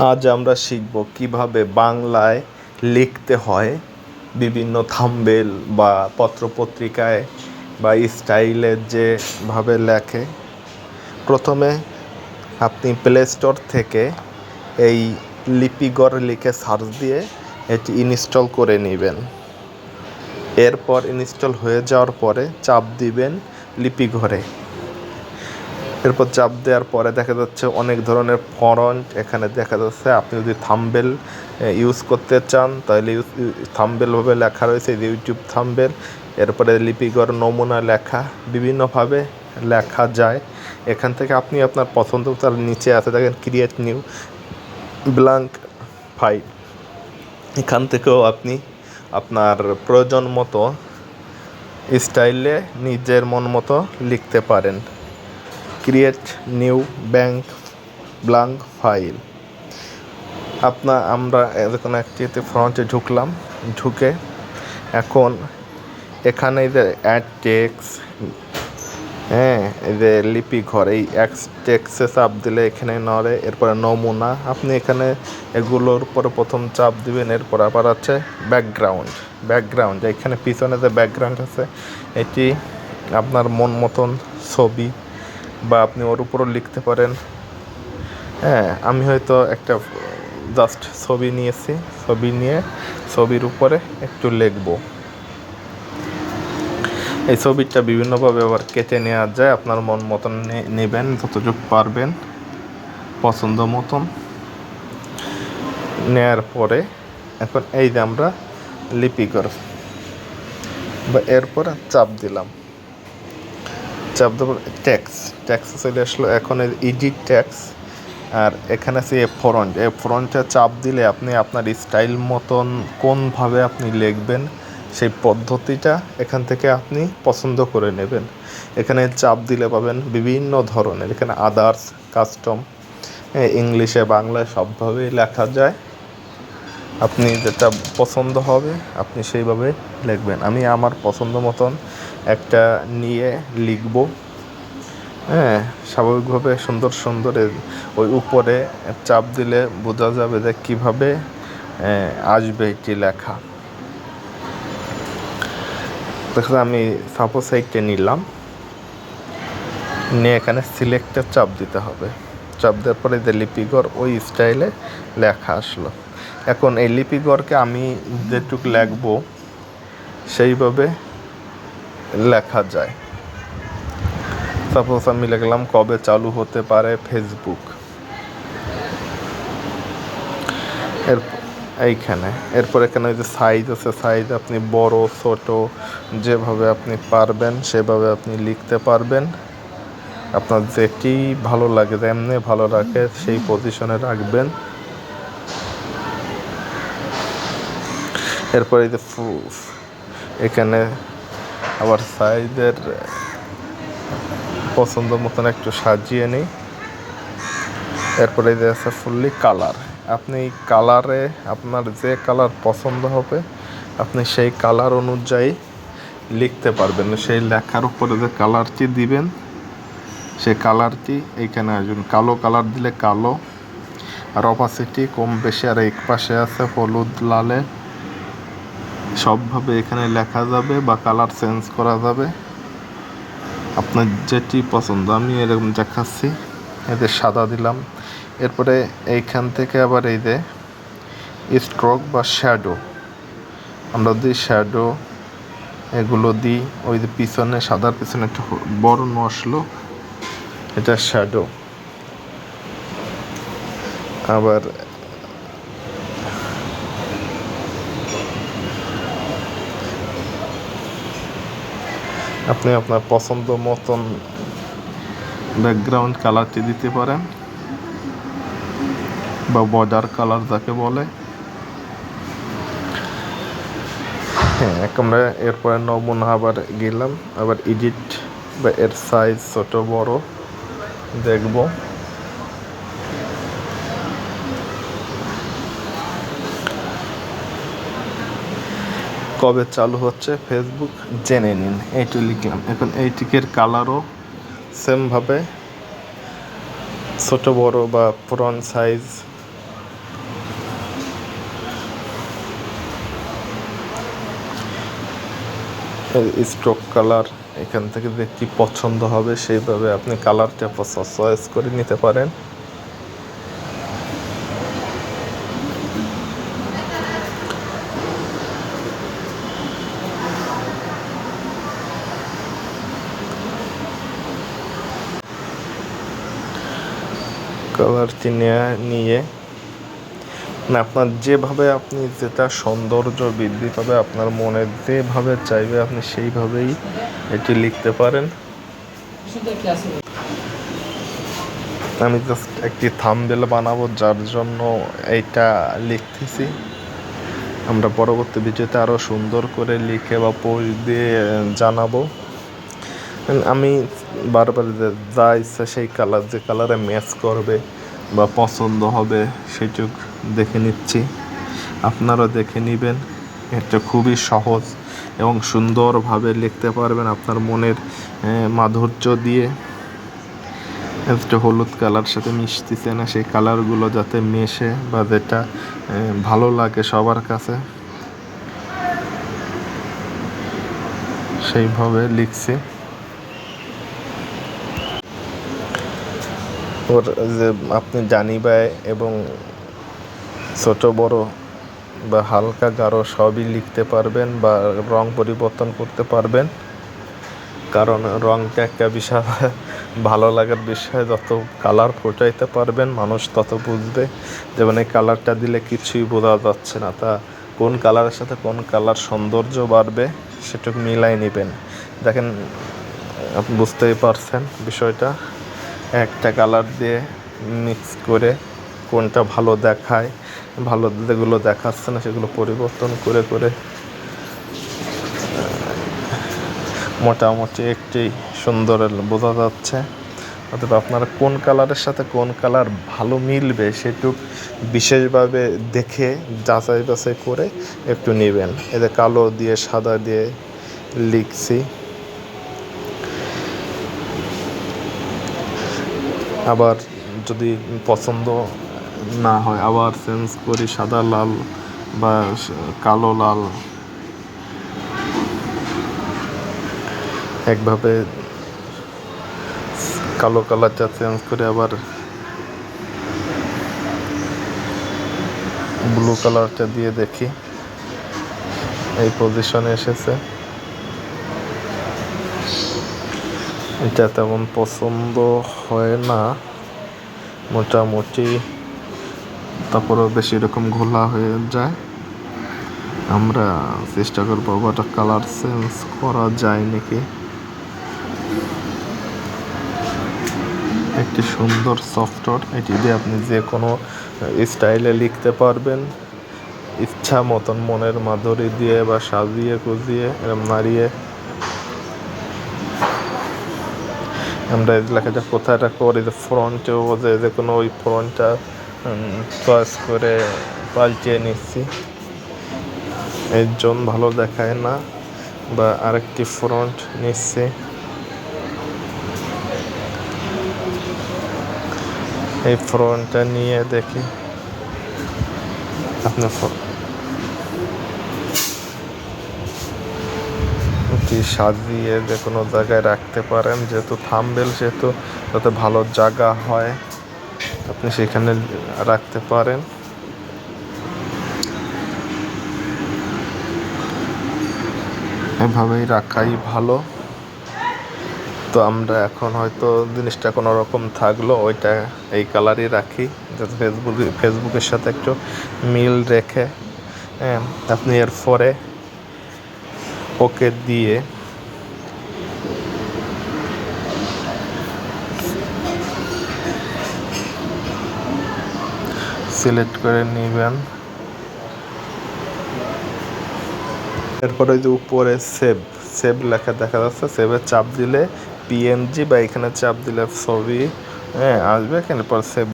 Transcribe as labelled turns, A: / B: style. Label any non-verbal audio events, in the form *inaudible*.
A: আজ আমরা শিখব কীভাবে বাংলায় লিখতে হয় বিভিন্ন থাম্বেল বা পত্রপত্রিকায় বা স্টাইলের যেভাবে লেখে। প্রথমে আপনি প্লে স্টোর থেকে এই লিপিগড় লিখে সার্চ দিয়ে এটি ইনস্টল করে নেবেন। এরপর ইনস্টল হয়ে যাওয়ার পরে চাপ দিবেন লিপিঘরে এরপর চাপ দেওয়ার পরে দেখা যাচ্ছে অনেক ধরনের ফরন্ট এখানে দেখা যাচ্ছে। আপনি যদি থাম্বেল ইউজ করতে চান, তাহলে ইউজ থাম্বেলভাবে লেখা রয়েছে ইউটিউব থাম্বেল। এরপরে লিপিগর নমুনা লেখা, বিভিন্নভাবে লেখা যায়। এখান থেকে আপনি আপনার পছন্দ তার নিচে আছে, দেখেন ক্রিয়েট নিউ ব্ল্যাঙ্ক ফাইল এখান থেকেও আপনি আপনার প্রয়োজন মতো স্টাইলে নিজের মন মতো লিখতে পারেন। Create new bank blank file. আপনা, আমরা এরকম একটিতে ফ্রন্টে ঢুকলাম, ঢুকে এখন এখানে যে অ্যাড টেক্স হ্যাঁ এই যে লিপি ঘর, এই এক্স টেক্সে চাপ দিলে এখানে নড়ে, এরপরে নমুনা, আপনি এখানে এগুলোর উপরে প্রথম চাপ দিবেন, এরপর আবার আছে ব্যাকগ্রাউন্ড ব্যাকগ্রাউন্ড এখানে পিছনে যে ব্যাকগ্রাউন্ড আছে, এটি আপনার মন মতন ছবি বা আপনি ওর উপরও লিখতে পারেন। হ্যাঁ আমি হয়তো একটা জাস্ট ছবি নিয়েছি। ছবি নিয়ে ছবির উপরে একটু লিখব। এই ছবিটা বিভিন্নভাবে আবার কেটে নেওয়া যায়। আপনার মন মতন নেবেন, যতটুকু পারবেন, পছন্দ মতন। নেয়ার পরে এখন এই যে আমরা লিপি কর বা এরপর চাপ দিলাম। চাপ দেওয়ার ট্যাক্স ট্যাক্স চলে আসলো, এখন ইডিট ট্যাক্স আর এখানে আছে এ ফ্রন্ট এ ফ্রন্টে চাপ দিলে আপনি আপনার স্টাইল মতন কোনভাবে আপনি লিখবেন, সেই পদ্ধতিটা এখান থেকে আপনি পছন্দ করে নেবেন। এখানে চাপ দিলে পাবেন বিভিন্ন ধরনের, এখানে আদার্স কাস্টম ইংলিশে, বাংলায় সবভাবেই লেখা যায়। আপনি যেটা পছন্দ হবে, আপনি সেইভাবে লিখবেন। আমি আমার পছন্দ মতন একটা নিয়ে লিখব। হ্যাঁ স্বাভাবিকভাবে সুন্দর সুন্দর ওই উপরে চাপ দিলে বোঝা যাবে যে কীভাবে আসবে এটি লেখা। দেখো আমি সাপোজ এইটে নিলাম। নিয়ে এখানে সিলেক্টের চাপ দিতে হবে। চাপ দেওয়ার পরে যে লিপিগড়, ওই স্টাইলে লেখা আসলো। এখন এই লিপিগড়কে আমি যেটুক লিখব, সেইভাবে লেখা যায়। সাপোজ আমি লিখলাম, কবে চালু হতে পারে ফেসবুক এরপর এইখানে। এরপর এখানে ওই যে সাইজ আছে সাইজ আপনি বড়, ছোট, যেভাবে আপনি পারবেন, সেভাবে আপনি লিখতে পারবেন। আপনার যেটি ভালো লাগে, যেমনি ভালো রাখে সেই পজিশনে রাখবেন। এরপর এই যে এখানে আবার সাইজের পছন্দ মতন একটু সাজিয়ে নিই। এরপরে আছে ফুললি কালার। আপনি কালারে আপনার যে কালার পছন্দ হবে, আপনি সেই কালার অনুযায়ী লিখতে পারবেন। সেই লেখার উপরে যে কালারটি দিবেন সেই কালারটি এইখানে আসবেন। কালো কালার দিলে কালো, আর অপাসিটি কম বেশি, আর এক পাশে আছে হলুদ, লালে। সবভাবে এখানে লেখা যাবে বা কালার চেঞ্জ করা যাবে। আপনার যেটি পছন্দ, আমি এরকম দেখাচ্ছি। এতে সাদা দিলাম। এরপরে এইখান থেকে আবার এই যে স্ট্রোক বা শ্যাডো আমরা দিই শ্যাডো এগুলো দিই, ওই যে পিছনে, সাদার পিছনে একটু বর্ণ আসলো, এটা শ্যাডো আবার আপনি আপনার পছন্দ মতন ব্যাকগ্রাউন্ড কালারটি দিতে পারেন, বা বর্ডার কালার যাকে বলে। হ্যাঁ আমরা এরপরে নমুনা আবার গেলাম, আবার এডিট বা এর সাইজ ছোটো বড়, দেখব। কবে চালু হচ্ছে? ফেসবুক জেনে নিন, এইটি লিখলাম। এখন এইটিকের কালারও সেমভাবে ছোট, বড় বা পুরন সাইজ স্ট্রোক কালার এখান থেকে যে কী পছন্দ হবে, সেইভাবে আপনি কালারটা চয়েস করে নিতে পারেন। কালারটি নেয়া- নিয়ে না আপনার যেভাবে আপনি যেটা সৌন্দর্য বৃদ্ধি পাবে, আপনার মনে যেভাবে চাইবে, আপনি সেইভাবেই এটি লিখতে পারেন। আমি জাস্ট একটি থামবেল বানাবো, যার জন্য এইটা লিখতেছি। আমরা পরবর্তী ভিডিওতে আরও সুন্দর করে লিখে বা পোস্ট দিয়ে জানাব। আমি বারবার যা ইচ্ছা সেই কালার যে কালারে ম্যাচ করবে বা পছন্দ হবে সেটুক দেখে নিচ্ছি। আপনারা দেখে নেবেন। এটা খুবই সহজ এবং সুন্দরভাবে লিখতে পারবেন আপনার মনের মাধুর্য দিয়ে। একটা হলুদ কালার সাথে মিশতেছে না, সেই কালারগুলো যাতে মেশে বা যেটা ভালো লাগে সবার কাছে। সেইভাবে লিখছি। ওর যে আপনি জানিবায় এবং ছোট, বড় বা হালকা গাঢ় সবই লিখতে পারবেন বা রং পরিবর্তন করতে পারবেন। কারণ রংটা একটা বিশাল *laughs* ভালো লাগার বিষয়। যত কালার ফোটাইতে পারবেন, মানুষ তত বুঝবে যেমন এই কালারটা দিলে কিছুই বোঝা যাচ্ছে না। তা কোন কালারের সাথে কোন কালার সৌন্দর্য বাড়বে সেটুকু মিলাই নেবেন। দেখেন, আপনি বুঝতেই পারছেন বিষয়টা। একটা কালার দিয়ে মিক্স করে কোনটা ভালো দেখায়, ভালো যেগুলো দেখাচ্ছে না সেগুলো পরিবর্তন করে করে মোটামুটি একটি সুন্দর বোঝা যাচ্ছে। অথবা আপনারা কোন কালারের সাথে কোন কালার ভালো মিলবে সেটুক বিশেষভাবে দেখে যাচাই বাছাই করে একটু নেবেন। এতে কালো দিয়ে, সাদা দিয়ে লিখছি। আবার যদি পছন্দ না হয়, আবার চেঞ্জ করি সাদা লাল বা কালো লাল। একভাবে কালো কালারটা চেঞ্জ করে আবার ব্লু কালারটা দিয়ে দেখি। এই পজিশনে এসেছে। এটা তেমন পছন্দ হয় না। মোটামুটি তারপরেও বেশি এরকম ঘোলা হয়ে যায়। আমরা চেষ্টা করব ওটা কালার চেঞ্জ করা যায় নাকি। একটি সুন্দর সফটওয়্যার এটি দিয়ে আপনি যে কোনো স্টাইলে লিখতে পারবেন। ইচ্ছা মতন মনের মাধুরী দিয়ে বা সাজিয়ে গুজিয়ে, এরম নাড়িয়ে আমরা কোথায় রাখব, ওর এই যে ফ্রন্টেও যে যে কোনো ওই ফ্রন্টটা চয়েস করে পাল্টিয়ে নিচ্ছি। এর জন্য ভালো দেখায় না, বা আরেকটি ফ্রন্ট নিচ্ছি। এই ফ্রন্টটা নিয়ে দেখি। আপনার কি সাজিয়ে যে কোনো জায়গায় রাখতে পারেন, যেহেতু থামবেল সেহেতু যাতে ভালো জায়গা হয়, আপনি সেখানে রাখতে পারেন। এভাবেই রাখাই ভালো। তো আমরা এখন হয়তো জিনিসটা কোনো রকম থাকল, ওইটা এই কালারই রাখি, যাতে ফেসবুক ফেসবুকের সাথে একটু মিল রেখে হ্যাঁ আপনি এর ওকে দিয়ে সিলেক্ট করে নেবেন। এরপরে যে উপরে সেভ সেভ লেখা দেখা যাচ্ছে সেভে চাপ দিলে পিএনজি বা এখানে চাপ দিলে ছবি হ্যাঁ আসবে এখানে পর সেভ